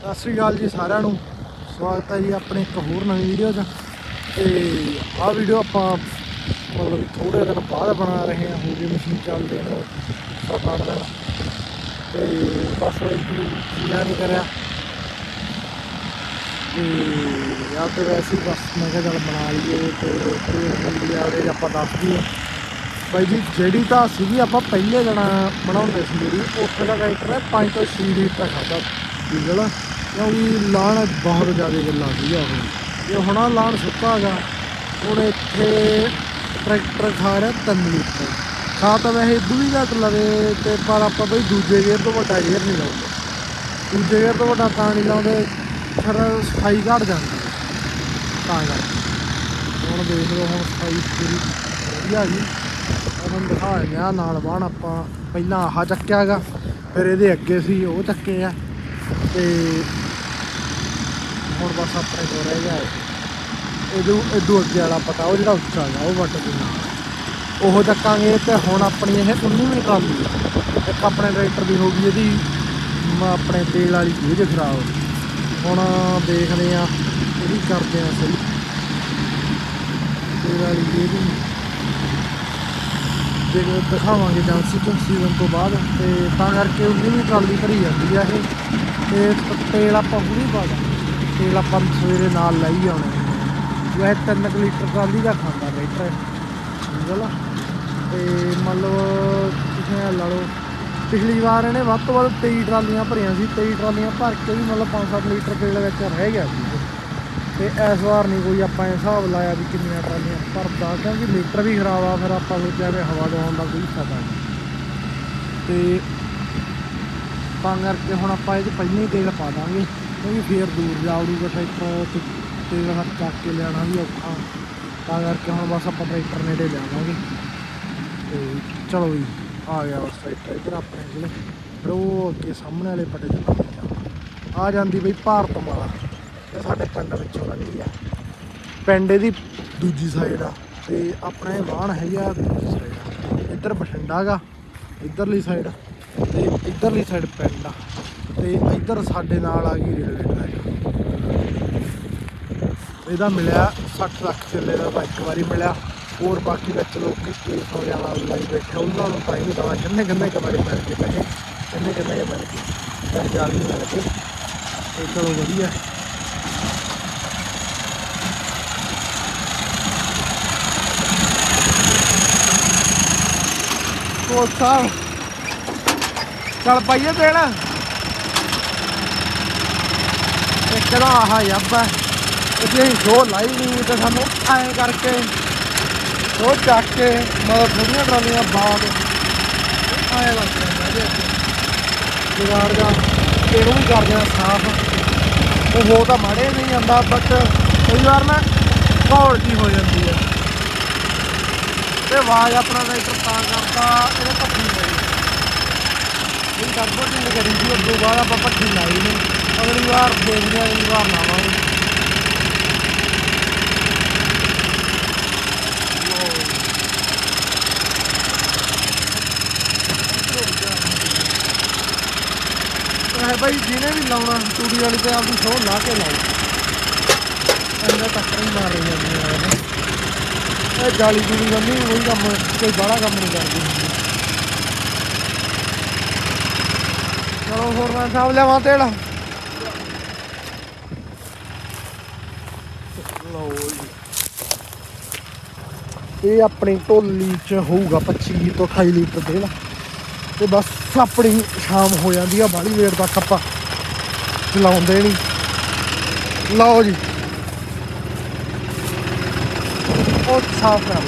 ਸਤਿ ਸ੍ਰੀ ਅਕਾਲ ਜੀ ਸਾਰਿਆਂ ਨੂੰ। ਸਵਾਗਤ ਹੈ ਜੀ ਆਪਣੇ ਇੱਕ ਹੋਰ ਨਵੀਂ ਵੀਡੀਓ 'ਚ। ਤੇ ਆਹ ਵੀਡੀਓ ਆਪਾਂ ਮਤਲਬ ਥੋੜੇ ਦਿਨ ਬਾਅਦ ਬਣਾ ਰਹੇ ਹਾਂ। ਹੋ ਗਈ ਮਸ਼ੀਨ ਚੱਲਦੇ ਨੂੰ ਸੱਤ ਅੱਠ ਤੇ ਬਸ ਯਾਰ ਨਹੀਂ ਕਰਿਆ। ਤੇ ਯਾਰ ਤੇ ਵੈਸੇ ਬਸ ਮੈਂ ਕਿਹਾ ਚੱਲ ਬਣਾ ਲਈਏ, ਤੇ ਤੇ ਆਵਰੇਜ ਆਪਾਂ ਦੱਸ ਦਈਏ। ਬਾਈ ਜੀ, ਜਿਹੜੀ ਤਾਂ ਸੀਗੀ ਆਪਾਂ ਪਹਿਲੇ ਜਣਾ ਬਣਾਉਂਦੇ ਸੀ ਜਿਹੜੀ ਉੱਥੇ ਦਾ ਟਰੈਕਟਰ ਹੈ 5 ਤੋਂ 6 ਲੀਟਰ ਖਾਦਾ ਡੀਜ਼ਲ ਕਿਉਂਕਿ ਲਾਣ ਬਹੁਤ ਜ਼ਿਆਦਾ ਗੱਲਾਂ ਸੀਗਾ ਉਹ। ਇਹ ਹੁਣ ਆਹ ਲਾਣ ਸੁੱਕਾ ਹੈਗਾ ਹੁਣ ਇੱਥੇ ਟਰੈਕਟਰ ਖਾ ਰਿਹਾ 3 ਲੀਟਰ। ਖਾ ਤਾਂ ਵੈਸੇ ਇਦੋਂ ਵੀ ਘੱਟ ਲਵੇ ਤੇ ਪਰ ਆਪਾਂ ਬਈ ਦੂਜੇ ਗੇਅਰ ਤੋਂ ਵੱਡਾ ਗੇਅਰ ਨਹੀਂ ਲਾਉਂਦੇ। ਦੂਜੇ ਗੇਅਰ ਤੋਂ ਵੱਡਾ ਤਾਂ ਨਹੀਂ ਲਾਉਂਦੇ, ਫਿਰ ਸਫ਼ਾਈ ਘਟ ਜਾਂਦੀ ਤਾਂ ਕਰਕੇ। ਹੁਣ ਦੇਖ ਲਓ, ਹੁਣ ਸਫ਼ਾਈ ਪੂਰੀ ਵਧੀਆ ਜੀ। ਤੁਹਾਨੂੰ ਦਿਖਾ ਦਿੰਦੇ ਨਾਲ ਬਾਣ ਆਪਾਂ ਪਹਿਲਾਂ ਆਹ ਚੱਕਿਆ ਹੈਗਾ ਫਿਰ ਇਹਦੇ ਅੱਗੇ ਸੀ ਉਹ ਚੱਕੇ ਆ। ਤੇ ਹੁਣ ਬਸ ਆਪਣੇ ਕੋਲ ਰਹਿ ਗਿਆ ਇਹਦੂ ਇਹਦੂ ਅੱਗੇ ਵਾਲਾ ਪਤਾ, ਉਹ ਜਿਹੜਾ ਉੱਚਾ ਹੈਗਾ, ਉਹ ਵੱਟ ਦੇ ਉਹ ਚੱਕਾਂਗੇ ਤੇ ਹੁਣ ਆਪਣੀ ਇਹ 19ਵੀਂ ਟਰਾਲੀ ਹੈ। ਇੱਕ ਆਪਣੇ ਟਰੈਕਟਰ ਦੀ ਹੋ ਗਈ ਇਹਦੀ, ਮ- ਆਪਣੇ ਤੇਲ ਵਾਲੀ ਗੇਜ ਖਰਾਬ। ਹੁਣ ਦੇਖਦੇ ਆ ਇਹਦੀ ਕਰਦੇ ਆ ਸਹੀ। ਤੇਲ ਵਾਲੀ ਗੇਜ ਦਿਖਾਵਾਂਗੇ ਜਾਂਸੀ ਤੋਂ ਸੀਜ਼ਨ ਤੋਂ ਬਾਅਦ। ਤੇ ਤਾਂ ਕਰਕੇ 19ਵੀਂ ਟਰਾਲੀ ਭਰੀ ਜਾਂਦੀ ਆ ਇਹ। ਤੇ ਤੇਲ ਆਪਾਂ ਹੁਣੀ ਪਾ ਤੇਲ ਆਪਾਂ ਸਵੇਰੇ ਨਾਲ ਲਈ ਆਉਣਾ ਵੈਸੇ 3 ਲੀਟਰ ਟਰਾਲੀ ਦਾ ਖਾਂਦਾ ਟਰੈਕਟਰ ਸਮਝਲਾ ਤੇ ਮੰਨ ਲਓ ਤੁਸੀਂ ਲਾ ਲਓ, ਪਿਛਲੀ ਵਾਰ ਇਹਨੇ ਵੱਧ ਤੋਂ ਵੱਧ 23 ਟਰਾਲੀਆਂ ਭਰੀਆਂ ਸੀ। 23 ਟਰਾਲੀਆਂ ਭਰ ਕੇ ਵੀ ਮਤਲਬ 5-7 ਲੀਟਰ ਤੇਲ ਵਿੱਚ ਰਹਿ ਗਿਆ ਸੀ। ਤੇ ਇਸ ਵਾਰ ਨਹੀਂ ਕੋਈ ਆਪਾਂ ਇਹ ਹਿਸਾਬ ਲਾਇਆ ਵੀ ਕਿੰਨੀਆਂ ਟਰਾਲੀਆਂ ਭਰਦਾ ਕਿਉਂਕਿ ਲੀਟਰ ਵੀ ਖਰਾਬ ਆ, ਫਿਰ ਆਪਾਂ ਸੋਚਿਆ ਵੀ ਹਵਾ ਦਵਾਉਣ ਦਾ ਕੋਈ ਫਾਇਦਾ ਨਹੀਂ। ਤੇ ਤਾਂ ਕਰਕੇ ਹੁਣ ਆਪਾਂ ਇਹ 'ਚ ਪਹਿਲਾਂ ਹੀ ਤੇਲ ਪਾ ਦਾਂਗੇ, ਕਿਉਂਕਿ ਫੇਰ ਦੂਰ ਜਾਊਗਾ ਟਰੈਕਟਰ ਤੇ ਤੇਲ ਹੱਥ ਚੱਕ ਕੇ ਲਿਆਉਣਾ ਵੀ ਔਖਾ। ਤਾਂ ਕਰਕੇ ਹੁਣ ਬਸ ਆਪਾਂ ਟਰੈਕਟਰ ਨੇੜੇ ਲਿਆਵਾਂਗੇ ਤੇ ਚਲੋ ਜੀ, ਆ ਗਿਆ ਬਸ ਟਰੈਕਟਰ ਇੱਧਰ ਆਪਣੇ ਕੋਲ। ਫਿਰ ਉਹ ਅੱਗੇ ਸਾਹਮਣੇ ਵਾਲੇ ਪੱਟੇ ਚੱਲਾਂਗੇ ਆ ਜਾਂਦੀ ਬਈ ਭਾਰਤ ਮਾਲਾ। ਸਾਡੇ ਪਿੰਡ ਵਿੱਚੋਂ ਲੱਗਦੀ ਆ। ਪਿੰਡ ਇਹਦੀ ਦੂਜੀ ਸਾਈਡ ਆ ਤੇ ਆਪਣਾ ਇਹ ਵਾਹਣ ਹੈਗੀ ਆ ਦੂਜੀ ਸਾਈਡ ਇੱਧਰ ਬਠਿੰਡਾ ਗਾ, ਇੱਧਰਲੀ ਸਾਈਡ ਤੇ ਇੱਧਰਲੀ ਸਾਈਡ ਪਿੰਡ ਆ। ਤੇ ਇੱਧਰ ਸਾਡੇ ਨਾਲ ਆ ਗਈ ਰੇਲਵੇ ਟਰੈਕ। ਇਹਦਾ ਮਿਲਿਆ 60 ਲੱਖ ਚੱਲੇ ਦਾ ਤਾਂ ਇੱਕ ਵਾਰੀ ਮਿਲਿਆ। ਹੋਰ ਬਾਕੀ ਵਿੱਚ ਲੋਕ ਕੇਸ ਹੋ ਜਾਣਾ ਲਾਈ ਬੈਠੇ ਉਹਨਾਂ ਨੂੰ ਤਾਂ ਨਹੀਂ ਪਤਾ ਕਿੰਨੇ ਕਿੰਨੇ ਕਮਾਰੇ ਮਿਲ ਕੇ ਪੈਸੇ, ਕਿੰਨੇ ਕਿੰਨੇ ਕੁ ਮਿਲ ਕੇ ਪਰ ਜਾਲੀ ਮਿਲ ਕੇ ਤੇ ਚਲੋ ਵਧੀਆ। ਕੋਲ ਸਾਹਿਬ। ਚੱਲ ਪਾਈਏ ਤੇਲ ਇੱਕ ਦਾ ਆਹ ਯੱਬਾ ਜੇ ਅਸੀਂ ਸ਼ੋ ਲਾਈ ਨਹੀਂ ਤੇ ਸਾਨੂੰ ਐਂ ਕਰਕੇ ਉਹ ਚੱਕ ਕੇ ਮਤਲਬ ਥੋੜੀਆਂ ਟਰਾਲੀਆਂ ਬਾਅਦ ਐਂ ਲੱਗ ਜਾਂਦਾ ਜੁਗਾੜ ਦਾ ਇਹਨੂੰ ਵੀ ਕਰਦੇ ਆ ਸਾਫ਼। ਉਹ ਹੋ ਤਾਂ ਮਾੜੇ ਨਹੀਂ ਜਾਂਦਾ ਬਟ ਕਈ ਵਾਰ ਨਾ ਘੋਲ ਹੋ ਜਾਂਦੀ ਹੈ। ਆਵਾਜ਼ ਆਪਣਾ ਰਾਈਟਰ ਤਾਂ ਕਰਦਾ, ਇਹਦੇ ਪੱਖੀ ਪਈ ਇਹ ਟਰਬੋ ਟਿੰਡ ਕਰੀ ਸੀ, ਉਸ ਬਾਅਦ ਆਪਾਂ ਪੱਖੀ ਲਾਈ ਨੇ। ਅਗਲੀ ਵਾਰ ਦੇਖਦੇ ਹਾਂ, ਅਗਲੀ ਵਾਰ ਲਾਵਾਂਗੇ। ਹੈ ਭਾਈ ਜਿਹਨੇ ਵੀ ਲਾਉਣਾ ਟੂੜੀ ਵਾਲੀ ਤੇ ਆਪਦੀ ਸੋਹ ਲਾ ਕੇ ਲਾਓ ਅੰਦਰ ਟੱਕਰ ਹੀ ਮਾਰ ਰਹੀ ਜਾਂਦੀ ਹੈ ਇਹ ਜਾਲੀ ਜੂਲੀ ਬੰਨੀ ਉਹੀ ਕੰਮ ਕੋਈ ਬਾਹਲਾ ਕੰਮ ਨਹੀਂ ਕਰਦੀ। ਚਲੋ ਹੋਰ ਮੈਂ ਸਾਹਿਬ ਲਿਆਵਾਂ ਤੇਲ। ਲਓ ਜੀ। ਇਹ ਆਪਣੀ ਢੋਲੀ ਚ ਹੋਊਗਾ 25 ਤੋਂ 28 ਲੀਟਰ ਤੇਲ। ਤੇ ਬਸ ਆਪਣੀ ਸ਼ਾਮ ਹੋ ਜਾਂਦੀ ਆ ਬਾਹਲੀ ਵੇਰ ਤੱਕ ਆਪਾਂ ਚਲਾਉਂਦੇ ਨਹੀਂ। ਲਓ ਜੀ। ਉਹ ਸਾਫ਼ ਕਰ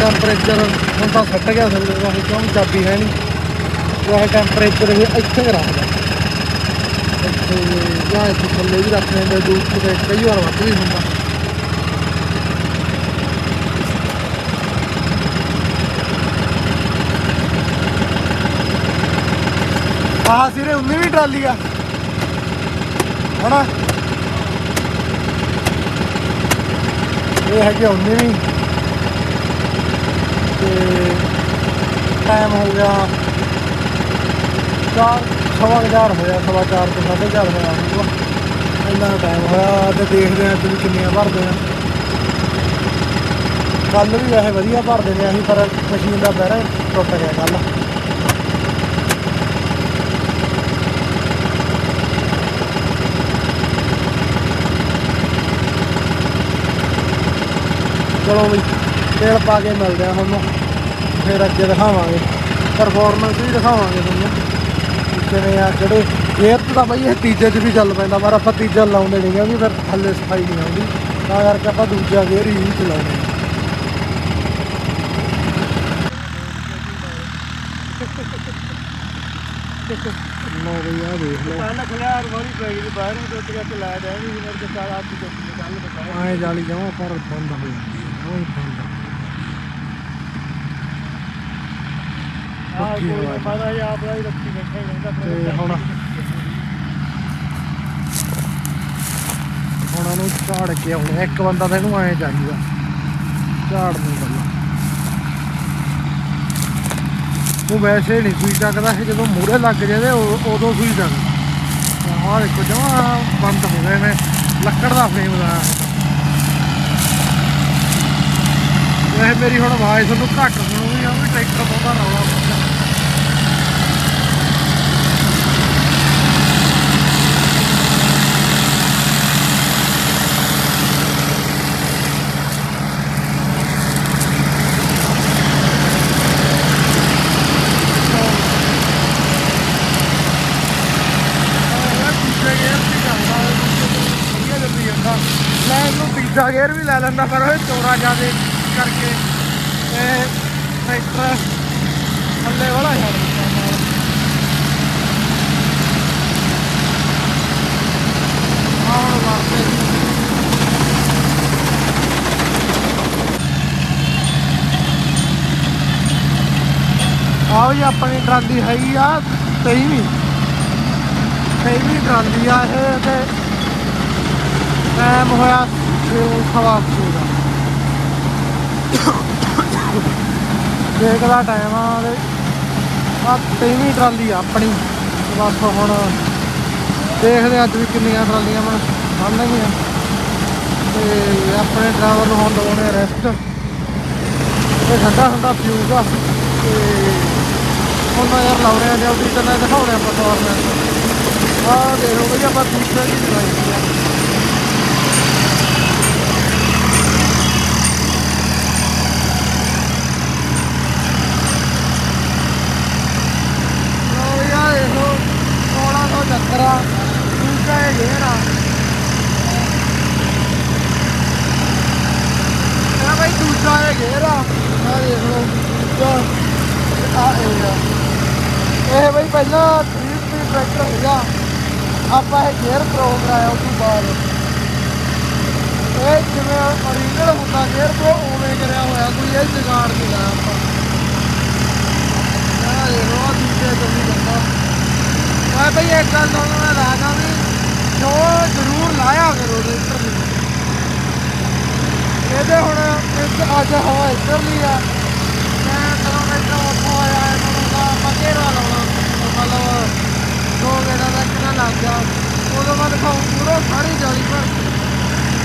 ਟੈਂਪਰੇਚਰ ਹੁਣ ਤਾਂ ਸੱਟ ਗਿਆ ਸਾਡੇ ਕੋਲ ਕਿਉਂ ਚਾਬੀ ਹੈ ਨਹੀਂ। ਉਹ ਟੈਂਪਰੇਚਰ ਵੀ ਇੱਥੇ ਹੀ ਰੱਖਦਾ ਜਾਂ ਇੱਥੇ ਥੱਲੇ ਵੀ ਰੱਖਣੇ ਦੇ ਦੂਰ ਤੇ ਕਈ ਵਾਰ ਵੱਧ ਵੀ ਹੁੰਦਾ। ਆਹ ਸਿਰੇ 19ਵੀਂ ਟਰਾਲੀ ਆ। ਹਨਾ? ਇਹ ਹੈਗੀ 19ਵੀਂ ਤੇ ਟਾਈਮ ਹੋ ਗਿਆ ਚਾਰ ਸਵਾ ਹਜ਼ਾਰ ਹੋਇਆ ਸਵਾ ਚਾਰ ਤੋਂ ਸਾਢੇ ਚਾਰ ਹੋਇਆ। ਹੋਊਗਾ ਇੰਨਾ ਟਾਈਮ ਹੋਇਆ ਤੇ ਦੇਖਦੇ ਆ ਵੀ ਕਿੰਨੀਆਂ ਭਰਦੇ ਆ। ਕੱਲ ਵੀ ਵੈਸੇ ਵਧੀਆ ਭਰਦੇ ਨੇ ਅਸੀਂ ਪਰ ਮਸ਼ੀਨ ਦਾ ਬੈਰਾ ਟੁੱਟ ਗਿਆ ਕੱਲ ਚਲੋ ਬਈ ਤੇਲ ਪਾ ਕੇ ਮਿਲਦੇ ਆ ਤੁਹਾਨੂੰ। ਫਿਰ ਅੱਗੇ ਦਿਖਾਵਾਂਗੇ। ਪਰਫਾਰਮੈਂਸ ਵੀ ਦਿਖਾਵਾਂਗੇ ਤੁਹਾਨੂੰ। ਕਿਵੇਂ ਆ ਕਿਹੜੇ ਗੇਅਰ ਤਾਂ ਬਈ ਇਹ ਤੀਜੇ 'ਚ ਵੀ ਚੱਲ ਪੈਂਦਾ ਪਰ ਆਪਾਂ ਤੀਜਾ ਲਾਉਂਦੇ ਨਹੀਂ ਕਿਉਂਕਿ ਫਿਰ ਥੱਲੇ ਸਫ਼ਾਈ ਨਹੀਂ ਆਉਂਦੀ। ਤਾਂ ਕਰਕੇ ਆਪਾਂ ਦੂਜਾ ਗੇਅਰ ਹੀ ਚਲਾਉਂਦੇ ਹਾਂ। ਲੋ ਬਈ ਆ ਦੇਖ ਲਓ। ਪਹਿਲਾਂ ਖਲਿਆਰ ਵਾਲੀ ਪੈ ਗਈ ਬਾਹਰ ਨੂੰ ਟੁੱਟ ਗਿਆ ਤੇ ਲਾ ਦੇ ਵੀ ਮੇਰੇ ਕਾਲ ਆਪ ਦੀ ਗੱਲ ਬਤਾਇਆ ਆਏ ਜਾਲੀ ਜਾਵਾਂ ਪਰ ਬੰਦ ਹੋ ਜਾਂਦੀ ਹੈ ਉਹ ਹੀ ਬੰਦ ਪੱਕੀ ਕੋਈ ਹਵਾ ਚ। ਪਤਾ ਜੀ ਆਪ ਦਾ ਹੀ ਰੱਖੀ ਬੈਠਾ ਹੀ ਰਹਿੰਦਾ ਫਿਰ ਤੇ ਹੁਣ ਹੁਣ ਉਹਨੂੰ ਝਾੜ ਕੇ ਆਉਣੇ ਇੱਕ ਬੰਦਾ ਤਾਂ ਇਹਨੂੰ ਐਂ ਚਾਹੀਦਾ ਝਾੜ ਨਹੀਂ ਕਰਨਾ। ਉਹ ਵੈਸੇ ਨਹੀਂ ਸੂਈ ਚੱਕਦਾ ਇਹ ਜਦੋਂ ਮੂਹਰੇ ਲੱਗ ਜਾਵੇ ਉ- ਉਦੋਂ ਸੂਈ ਚੱਕਦਾ। ਆਹ ਦੇਖੋ ਜਮਾ ਬੰਦ ਹੋ ਗਏ ਨੇ ਲੱਕੜ ਦਾ ਫਰੇਮ ਦਾ ਇਹ ਮੇਰੀ ਹੁਣ ਆਵਾਜ਼ ਤੁਹਾਨੂੰ ਘੱਟ ਸੁਣੂਗੀ ਆ ਵੀ ਟਰੈਕਟਰ ਬਹੁਤਾ ਰੌਲਾ ਪਾਉਂਦਾ। ਇਹਨੂੰ ਗੇਅਰ ਵੀ ਲੈ ਲੈਂਦਾ, ਪਰ ਉਹ ਚੋਰਾ ਜਿਆਦੇ ਕਰਕੇ ਇਹ ਟਰੈਕਟਰ ਥੱਲੇ ਵਾਲਾ ਛੱਡ ਦਿੱਤਾ ਨਾਲ ਆਹ ਆਓ ਜੀ ਆਪਣੀ ਟਰਾਲੀ ਹੈਗੀ ਆ 23ਵੀਂ 23ਵੀਂ ਟਰਾਲੀ ਆ ਇਹ ਤੇ। ਟਾਈਮ ਹੋਇਆ ਛੇ ਸਵਾ ਦਾ ਟਾਈਮ ਆ ਤੇ ਆ ਤੇਵੀਂ ਟਰਾਲੀ ਆ ਆਪਣੀ। ਤੇ ਬਸ ਹੁਣ ਦੇਖਦੇ ਆ ਅੱਜ ਵੀ ਕਿੰਨੀਆਂ ਟਰਾਲੀਆਂ ਬਣ ਬਣਨਗੀਆਂ। ਤੇ ਆਪਣੇ ਡਰਾਈਵਰ ਨੂੰ ਹੁਣ ਦਵਾਉਣੇ ਰੈਸਟ ਤੇ ਠੰਡਾ ਠੰਡਾ ਫਿਊਜ਼ ਆ। ਤੇ ਹੁਣ ਮੈਂ ਯਾਰ ਲਾਉਣੇ ਆ, ਜਲਦੀ ਤੇ ਮੈਂ ਦਿਖਾਉਣੇ ਆ ਪਰਫਾਰਮੈਂਸ ਆ ਦੇਖੋ ਬਈ ਆਪਾਂ ਦੂਸਰੇ ਦੀ ਚਲਾਈ ਆ ਲਓ ਯਾਰ ਦੇਖੋ 1600 ਦੂਜਾ ਇਹ ਗੇਰ ਆ ਇਹ ਬਈ ਦੂਜਾ ਇਹ ਗੇਰ ਆ ਆ ਦੇਖ ਲਓ ਦੂਜਾ ਆ ਇਹ ਇਹ ਬਈ ਪਹਿਲਾਂ 3 ਸਪੀਡ ਟਰੈਕਟਰ ਸੀਗਾ ਆਪਾਂ ਇਹ ਗੇਅਰ ਪ੍ਰੋ ਕਰਾਇਆ ਉਸ ਤੋਂ ਬਾਅਦ ਇਹ ਜਿਵੇਂ ਓਰੀਜਨਲ ਹੁੰਦਾ ਗੇਅਰ ਪ੍ਰੋ ਉਵੇਂ ਕਰਿਆ ਹੋਇਆ ਕੋਈ ਇਹ ਜਗਾੜ ਨਹੀਂ ਲਾਇਆ ਆਪਾਂ ਆ ਇਹ ਰੋ ਦੂਜੇ ਤੋਂ ਵੀ ਬੰਦਾ ਮੈਂ ਬਈ ਇੱਕ ਗੱਲ ਤੁਹਾਨੂੰ ਮੈਂ ਦੱਸਦਾ ਵੀ ਜੋ ਜ਼ਰੂਰ ਲਾਇਆ ਕਰੋ ਰੇਟਰ ਨੂੰ। ਇਹਦੇ ਹੁਣ ਇੱਕ ਅੱਜ ਹਵਾ ਇੱਧਰ ਲਈ ਆ। ਮੈਂ ਕਦੋਂ ਮੈਂ ਉੱਥੋਂ ਆਇਆ ਮੈਨੂੰ ਤਾਂ ਮਕੇਰਾ ਲਾਉਣਾ। ਮਤਲਬ ਦੋ ਗੇੜਾ ਦਾ ਕਿੰਨਾ ਲੱਗ ਗਿਆ। ਉਦੋਂ ਮੈਂ ਦਿਖਾਉਂ ਪੂਰਾ ਸਾਰੀ ਜਾਲੀ ਪਰ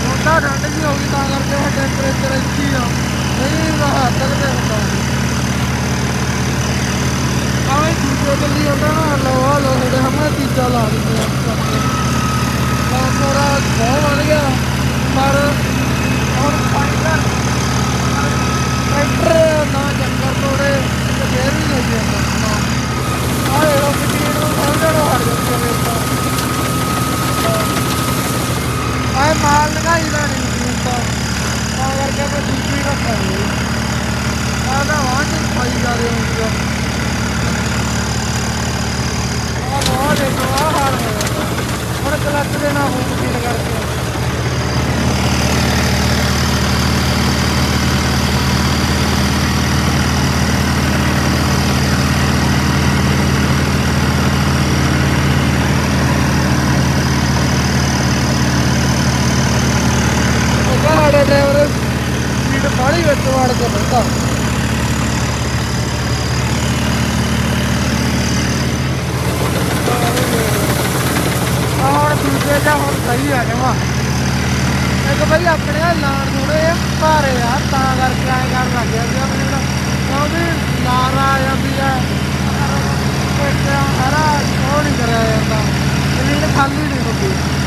ਹੁੰਦਾ ਠੰਡ ਜੀ ਹੋ ਗਈ ਤਾਂ ਕਰਕੇ ਉਹ ਟੈਂਪਰੇਚਰ ਇੱਥੇ ਆ। ਨਹੀਂ ਰਹਾ ਤੱਕ ਤੇ ਹੁੰਦਾ। ਆਵੇਂ ਦੂਜੇ ਗੱਲੀ ਹੁੰਦਾ ਨਾ ਲਵਾ ਲੋ ਦੇ ਹਮੇ ਤੀਜਾ ਲਾ ਦਿੰਦੇ ਆ। ਤਾਂ ਮੇਰਾ ਬਹੁਤ ਬਣ ਗਿਆ ਪਰ ਹੁਣ ਫਾਈਨਲ ਟਰੈਕਟਰ ਨਾ ਚੱਕਰ ਤੋੜੇ ਤੇ ਫੇਰ ਵੀ ਨਹੀਂ ਜਾਂਦਾ ਆਹ ਇਹ ਲੋਕ ਕਿਹੜੇ ਨੂੰ ਸਮਝਣਾ ਹਟ ਜਾਂਦੇ ਨੇ ਤਾਂ ਆਏ ਮਾਲ ਲਗਾਈ ਦਾ ਨਹੀਂ ਹੁੰਦਾ ਤਾਂ ਕਰਕੇ ਮੈਂ ਦੂਜੀ ਰੱਖਾਂਗੇ ਆਹ ਦਾ ਵਾਂ ਚ ਖਾਈ ਜਾ ਰਹੀ ਹੁੰਦੀ ਆ ਆਹ ਬਹੁਤ ਦੇਖੋ ਆਹ ਹਾਲ ਹੋਇਆ ਹੁਣ ਕਲੱਚ ਦੇ ਨਾਲ ਹੁਣ ਫੀਲ ਕਰਕੇ ਦਾ ਆਹ ਹੁਣ ਦੂਜੇ ਜਾਂ ਹੁਣ ਸਹੀ ਆ ਜਮਾ। ਇੱਕ ਬਈ ਆਪਣੇ ਆ ਲਾਣ ਥੋੜੇ ਭਾਰੇ ਆ, ਤਾਂ ਕਰਕੇ ਐਂ ਕਰਨ ਲੱਗ ਗਿਆ ਸੀ ਆਪਣੇ ਨਾਲ ਕਿਉਂਕਿ ਲਾਰ ਆ ਜਾਂਦੀ ਆ। ਪੇਟਿਆਂ ਹਰਾ, ਉਹ ਨਹੀਂ ਕਰਿਆ ਜਾਂਦਾ। ਜ਼ਮੀਨ ਖਾਲੀ ਨਹੀਂ ਹੁੰਦੀ।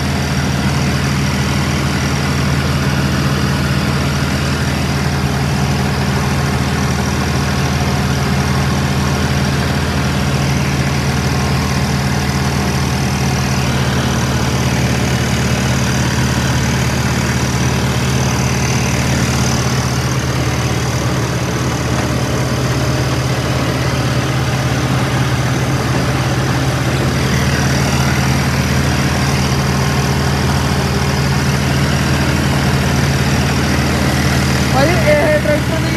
ਭਾਈ, ਇਹ ਟਰੈਕਟਰ ਦੀ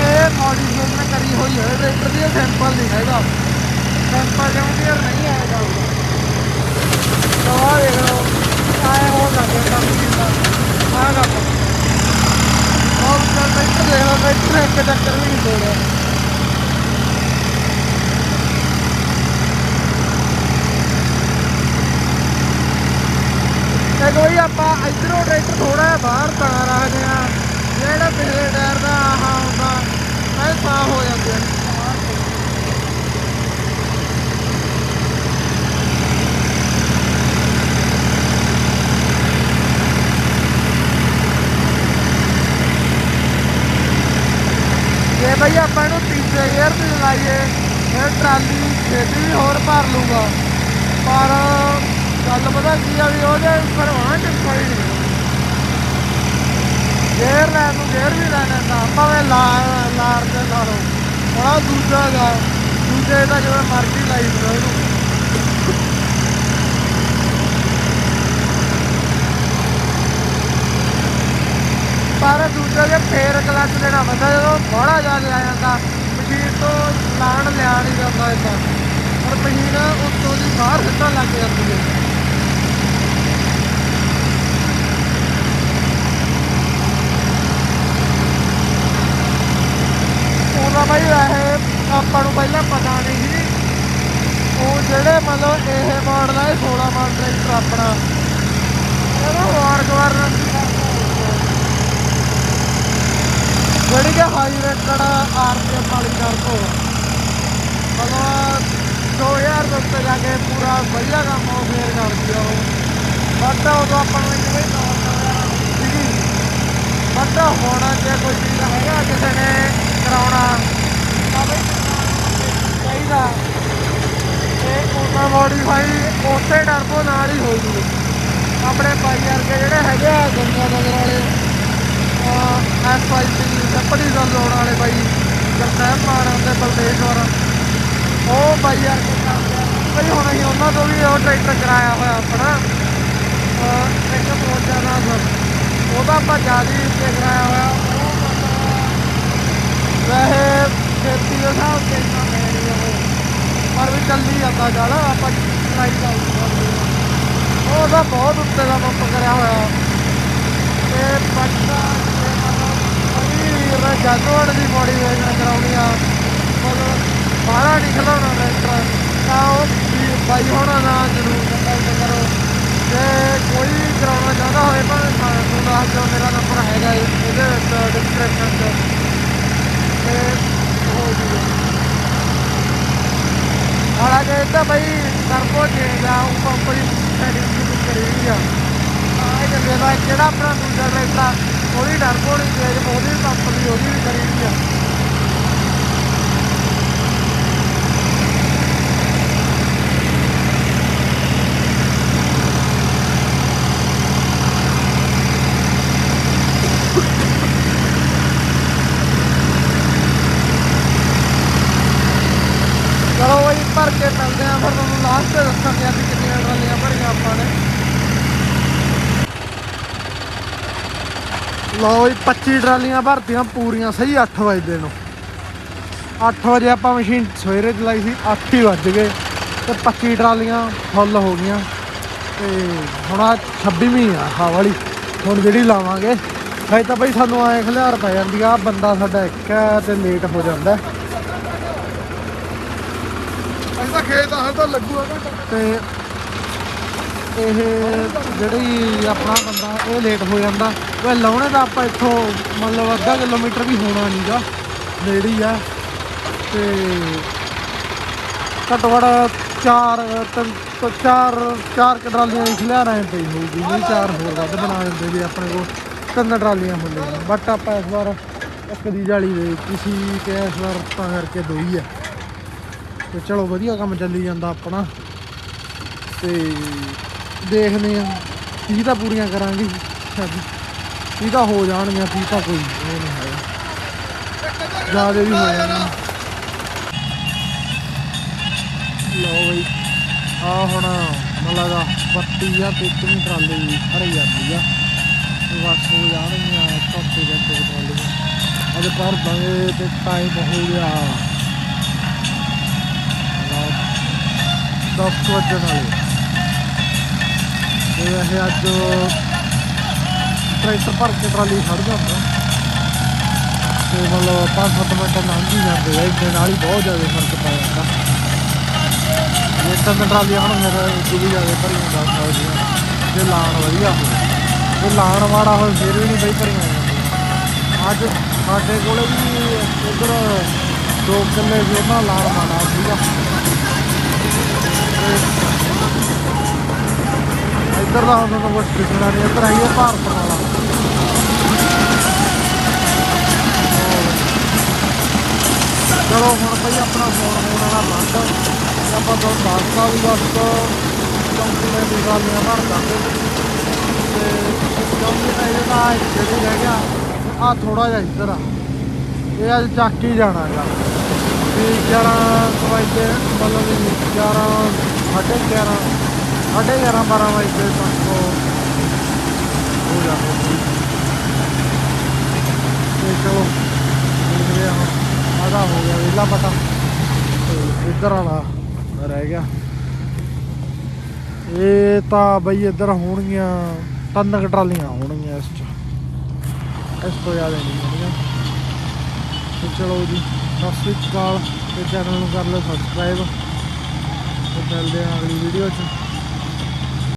ਇਹ ਮੋਡੀਫਿਕੇਸ਼ਨ ਕਰੀ ਹੋਈ ਹੈ ਟਰੈਕਟਰ ਦੀ ਸੈਂਪਲ ਨਹੀਂ ਹੈਗਾ। ਸੈਂਪਲ ਜਮੀਅਰ ਨਹੀਂ ਆਏਗਾ ਤਾਂ ਦੇਖ ਲਓ ਆਏ ਹੋ ਲੱਗੇ ਕੰਮ ਕੀਤਾ ਆਹ ਕੰਮ ਉਹ ਟਰੈਕਟਰ ਦੇਖ ਲਓ, ਟਰੈਕਟਰ ਇੱਕ ਚੱਕਰ ਵੀ ਨਹੀਂ ਤੋੜਿਆ ਤੇ ਕੋਈ ਆਪਾਂ ਇਧਰੋਂ ਟਰੈਕਟਰ ਥੋੜਾ ਜਿਹਾ ਬਾਹਰ ਤਾਂ ਰੱਖਦੇ ਆ ਜਿਹੜਾ ਪਿਛਲੇ ਟਾਇਰ ਦਾ ਆਹ ਹੁੰਦਾ, ਇਹ ਸਾਫ਼ ਹੋ ਜਾਂਦੇ ਆ। ਜੇ ਬਈ ਆਪਾਂ ਇਹਨੂੰ ਤੀਜੇ ਗੇਅਰ ਤੇ ਲਾਈਏ ਫਿਰ ਟਰਾਲੀ ਛੇਤੀ ਵੀ ਹੋਰ ਭਰ ਲੂਗਾ ਪਰ ਗੱਲ ਪਤਾ ਕੀ ਆ ਵੀ ਉਹਦੇ ਪਰਵਾਹ ਚ ਕੋਈ ਨਹੀਂ ਗੇਅਰ ਲੈਣ ਨੂੰ ਗੇਅਰ ਵੀ ਲੈ ਲੈਂਦਾ ਭਾਵੇਂ ਲਾ, ਲਾਰ ਤੇ ਲਾ ਬੜਾ ਦੂਜਾ ਗਾ ਦੂਜੇ ਦਾ ਜਿਵੇਂ ਮਰਜ਼ੀ ਲਾਈ ਦਿਓ ਇਹਨੂੰ। ਪਰ ਦੂਜਾ ਜੇ ਫੇਰ ਕਲੱਚ ਦੇਣਾ ਪੈਂਦਾ, ਜਦੋਂ ਬੜਾ ਜ਼ਿਆਦਾ ਆ ਜਾਂਦਾ, ਮਸ਼ੀਨ ਤੋਂ ਲਾਣ ਲਿਆ ਨਹੀਂ ਜਾਂਦਾ ਇਦਾਂ ਪਰ ਮਸ਼ੀਨ ਉੱਤੋਂ ਦੀ ਬਾਹਰ ਸਿੱਟਣ ਲੱਗ ਜਾਂਦੀ ਹੈ। ਉਹਦਾ ਬਾਈ ਇਹ ਆਪਾਂ ਨੂੰ ਪਹਿਲਾਂ ਪਤਾ ਨਹੀਂ ਸੀ। ਉਹ ਜਿਹੜੇ ਮਤਲਬ ਇਹ ਮਾਡਲ ਆ, ਇਹ 16 ਮਾਡਲ ਟਰੈਕਟਰ ਆਪਣਾ। ਇਹਦਾ ਵਾਰ ਗਵਰਨ ਜਿਹੜੀ ਕਿ ਹਾਈ ਰੇਟਡ ਆਰਪੀਐਮ ਵਾਲੀ ਕਰ ਮਤਲਬ 2000 ਉੱਤੇ ਜਾ ਕੇ ਪੂਰਾ ਵਧੀਆ ਕੰਮ ਉਹ ਫੇਰ ਕਰਦੀ ਆ ਉਹ। ਬਟ ਉਦੋਂ ਆਪਾਂ ਨੂੰ ਇੰਨੀ ਕੋਈ ਸੀਗੀ ਬਟ ਹੁਣ ਜੇ ਕੋਈ ਚੀਜ਼ ਹੈਗਾ, ਕਿਸੇ ਨੇ ਕਰਾਉਣਾ। ਤਾਂ ਚਾਹੀਦਾ। ਇਹ ਉਹਨਾਂ ਮੋਡੀਫਾਈ ਉਸੇ ਟਰਬੋ ਨਾਲ ਹੀ ਹੋਊਗੀ ਆਪਣੇ ਭਾਈ ਵਰਗੇ ਜਿਹੜੇ ਹੈਗੇ ਆ, ਗੰਗਾ ਨਗਰ ਵਾਲੇ। ਐਸ ਆਈ ਪੀ ਕੰਪਨੀ ਦਾ ਲੋੜ ਵਾਲੇ ਬਾਈ ਜਗਸਾਹਿਬ ਮਾਨ ਤੇ ਬਲਦੇਸ਼ਵਰ। ਉਹ ਬਾਈ ਯਾਰ ਕੇ ਕਰਦੇ ਆ। ਹੁਣ ਅਸੀਂ ਉਹਨਾਂ ਤੋਂ ਵੀ ਉਹ ਟਰੈਕਟਰ ਕਰਾਇਆ ਹੋਇਆ ਆਪਣਾ। ਟਰੈਕਟਰ ਇੱਕ ਬਹੁਤ ਜ਼ਿਆਦਾ ਸਰ ਉਹਦਾ ਆਪਾਂ ਜ਼ਿਆਦਾ ਹੀ ਕਰਾਇਆ ਹੋਇਆ। ਵੈਸੇ ਖੇਤੀ ਦੇ ਹਿਸਾਬ ਤੇ ਇੰਨਾ ਹੈ ਨਹੀਂ ਉਹ। ਪਰ ਵੀ ਚੱਲੀ ਜਾਂਦਾ ਚੱਲ, ਆਪਾਂ ਟਰਾਈ ਕਰਦੇ ਉਹ ਤਾਂ ਬਹੁਤ ਉੱਤੇ ਦਾ ਪੰਪ ਕਰਿਆ ਹੋਇਆ। ਤੇ ਬੱਚਾ, ਤੇ ਮਤਲਬ ਅभी ਜਾਨਵਰ ਦੀ ਬੋਡੀ ਵੇਚਣਾ ਕਰਾਉਣੀ ਆ। ਮਤਲਬ ਬਾਹਰ ਨਹੀਂ ਖਲਾਉਣਾ ਟਰੈਕਟਰ ਤਾਂ ਉਹ ਬਾਈ ਹੋਣਾ ਨਾ ਜ਼ਰੂਰ ਕੰਟੈਕਟ ਕਰੋ। ਜੇ ਕੋਈ ਕਰਾਉਣਾ ਚਾਹੁੰਦਾ ਹੋਵੇ, ਭਾਵੇਂ ਸਾਨੂੰ ਦੱਸ ਦਿਓ। ਮੇਰਾ ਨੰਬਰ ਹੈਗਾ ਇਹਦੇ ਵਿੱਚ ਡਿਸਕ੍ਰਿਪਸ਼ਨ 'ਚ। ਤੇ ਹੋ ਜੂਗਾ ਹਾਲਾਂਕਿ ਇਹ ਤਾਂ ਬਈ ਟਰਬੋ ਚੇਂਜ ਆ, ਉਹ ਪੰਪ ਸੈਟਿੰਗ ਵੀ ਕਰੀ ਹੋਈ ਆ। ਆਹ ਜੰਦੇ ਦਾ ਜਿਹੜਾ ਆਪਣਾ ਦੂਜਾ ਟਰੈਕਟਰ ਆ, ਉਹਦੀ ਟਰਬੋ ਨਹੀਂ ਚੇਂਜ ਉਹਦੀ ਕੰਪਨੀ ਉਹਦੀ ਵੀ ਕਰੀ ਹੋਈ ਆ ਚਲੋ ਬਈ ਭਰ ਕੇ ਮਿਲਦੇ ਆ ਫਿਰ ਤੁਹਾਨੂੰ ਲਾਸਟ ਤੇ ਦੱਸਾਂਗੇ ਅਸੀਂ ਕਿੰਨੀਆਂ ਟਰਾਲੀਆਂ ਭਰੀਆਂ ਆਪਾਂ ਨੇ ਲਓ ਜੀ 25 ਟਰਾਲੀਆਂ ਭਰਤੀਆਂ ਪੂਰੀਆਂ ਸਹੀ 8 ਵਜੇ ਨੂੰ। 8 ਵਜੇ ਆਪਾਂ ਮਸ਼ੀਨ ਸਵੇਰੇ ਚਲਾਈ ਸੀ 8 ਹੀ ਵੱਜ ਗਏ ਤੇ 25 ਟਰਾਲੀਆਂ ਫੁੱਲ ਹੋ ਗਈਆਂ। ਤੇ ਹੁਣ ਆ 26ਵੀਂ ਆ ਆਹ ਵਾਲੀ। ਹੁਣ ਜਿਹੜੀ ਲਾਵਾਂਗੇ ਹੈ ਤਾਂ ਬਈ ਸਾਨੂੰ ਐਂ ਖਲਿਆਰ ਪੈ ਜਾਂਦੀ ਆ ਬੰਦਾ ਸਾਡਾ ਇੱਕ ਹੈ ਤੇ ਲੇਟ ਹੋ ਜਾਂਦਾ। ਹੈ। ਅਸੀਂ ਤਾਂ ਖੇਤ ਆ ਤਾਂ ਲੱਗੂਗਾ ਤੇ ਇਹ ਜਿਹੜੀ ਆਪਣਾ ਬੰਦਾ ਇਹ ਲੇਟ ਹੋ ਜਾਂਦਾ। ਉਹ ਲਾਉਣੇ ਦਾ ਆਪਾਂ ਇੱਥੋਂ ਮਤਲਬ ਅੱਧਾ ਕਿਲੋਮੀਟਰ ਵੀ ਹੋਣਾ ਨਹੀਂਗਾ ਨੇੜੇ ਹੀ ਆ। ਤੇ ਘੱਟੋ ਘੱਟ ਚਾਰ, ਤਿੰਨ ਚਾਰ ਚਾਰ ਕੁ ਟਰਾਲੀਆਂ ਦੀ ਖਲਿਆਰਾਂ ਪਈ ਹੋਊਗੀ। ਨਹੀਂ, ਚਾਰ ਹੋਰ ਵੱਧ ਬਣਾ ਦਿੰਦੇ ਵੀ ਆਪਣੇ ਕੋਲ। ਤਿੰਨ ਟਰਾਲੀਆਂ ਹੁੰਦੀਆਂ ਬਟ ਆਪਾਂ ਇਸ ਵਾਰ ਇੱਕ ਦੀ ਜਾਲੀ ਦੇ ਕਿਸੇ ਤੇ ਇਸ ਵਾਰ ਤਾਂ ਕਰਕੇ ਦੋ ਹੀ ਆ। ਤੇ ਚਲੋ, ਵਧੀਆ ਕੰਮ ਚੱਲੀ ਜਾਂਦਾ ਆਪਣਾ। ਤੇ ਦੇਖਦੇ ਆ ਕੀ ਤਾਂ ਪੂਰੀਆਂ ਕਰਾਂਗੇ ਕੀ ਤਾਂ ਹੋ ਜਾਣਗੀਆਂ ਕੀ ਤਾਂ ਕੋਈ ਉਹ ਨਹੀਂ ਹੈ ਜ਼ਿਆਦਾ ਵੀ ਹੋ ਜਾਣਗੀਆਂ। ਲਓ ਬਈ। ਆ ਹੁਣ ਮਤਲਬ ਦਾ 32 ਜਾਂ 33 ਟਰਾਲੀ ਭਰੀ ਜਾਂਦੀ ਆ। ਇਹ ਬਸ ਹੋ ਜਾਣਗੀਆਂ ਚੌਥੇ ਦਿਨ ਤੇ ਟਰਾਲੀਆਂ। ਅੱਜ ਪਰ ਦਾਂਗੇ ਤੇ ਟਾਈਮ ਹੋ ਗਿਆ। ਦਸ ਕੁ ਵੱਜਣ ਵਾਲੇ। ਤੇ ਇਹ ਅੱਜ ਟਰੈਕਟਰ ਭਰ ਕੇ ਟਰਾਲੀ ਖੜ ਜਾਂਦਾ। ਤੇ ਮਤਲਬ 5-7 ਮਿੰਟ ਲੰਘ ਹੀ ਜਾਂਦੇ ਆ ਇਹਦੇ ਨਾਲ ਹੀ ਬਹੁਤ ਜ਼ਿਆਦਾ ਫ਼ਰਕ ਪੈ ਜਾਂਦਾ। ਜੇ ਤਿੰਨ ਟਰਾਲੀਆਂ ਹੁਣ ਮੇਰੇ ਦੂਜੀ ਜ਼ਿਆਦਾ ਭਰੀਆਂ ਦੱਸ ਸਕਦੀਆਂ, ਜੇ ਲਾਣ ਵਧੀਆ ਹੋਵੇ। ਜੇ ਲਾਣ ਵਾਲਾ ਹੋਵੇ, ਫਿਰ ਵੀ ਨਹੀਂ ਬਈ ਭਰੀਆਂ ਜਾਂਦੀਆਂ। ਅੱਜ ਸਾਡੇ ਕੋਲੇ ਵੀ ਉਧਰ ਦੋ ਕਿੱਲੇ ਸੀ ਉਹਨਾਂ ਲਾਣ ਮਾਣਾ ਸੀਗਾ। ਇੱਧਰ ਦਾ ਹੁਣ ਨੂੰ ਕੁਝ ਦਿਖਣਾ ਨਹੀਂ ਇੱਧਰ ਆਈਏ ਭਾਰਤ ਵਾਲਾ। ਚਲੋ ਹੁਣ ਭਈ ਆਪਣਾ ਫੋਨ ਹੋਣ ਵਾਲਾ ਬੰਦ। ਆਪਾਂ ਤੋਂ ਦੱਸਦਾ ਵੀ ਬਸ ਚੌਂਕੀ ਦੇ ਦੀ ਗੱਲ ਨਹੀਂ ਭਰ ਦਾਂਗੇ ਤੇ ਚੌਂਕੀ ਦਾ ਇਹਦਾ ਜਿਹੜੀ ਰਹਿ ਗਿਆ। ਆ ਥੋੜਾ ਜਿਹਾ ਇੱਧਰ ਆ। ਇਹ ਅੱਜ ਚੱਕ ਹੀ ਜਾਣਾ ਹੈਗਾ। ਵੀ 11 ਵਜੇ ਮਤਲਬ ਵੀ 11 ਸਾਢੇ 11 ਸਾਢੇ 11 12 ਵਜੇ ਤੱਕ ਉਹ ਹੋ ਜਾਣਾ ਤੇ ਚਲੋ ਦੇਖਦੇ ਹਾਂ ਆਦਾ ਹੋ ਗਿਆ ਵਿਹਲਾ ਪਤਾ। ਤੇ ਇੱਧਰ ਵਾਲਾ ਰਹਿ ਗਿਆ। ਇਹ ਤਾਂ ਬਈ ਇੱਧਰ ਹੋਣਗੀਆਂ, ਤਿੰਨ ਟਰਾਲੀਆਂ ਹੋਣਗੀਆਂ ਇਸ ਚ। ਇਸ ਤੋਂ ਜ਼ਿਆਦਾ ਨਹੀਂ ਹੋਣਗੀਆਂ। ਤੇ ਚਲੋ ਜੀ, ਸਤਿ ਸ੍ਰੀ ਅਕਾਲ। ਤੇ ਚੈਨਲ ਨੂੰ ਕਰ ਲਓ ਸਬਸਕ੍ਰਾਈਬ ਤੇ ਮਿਲਦੇ ਹਾਂ ਅਗਲੀ ਵੀਡੀਓ 'ਚ।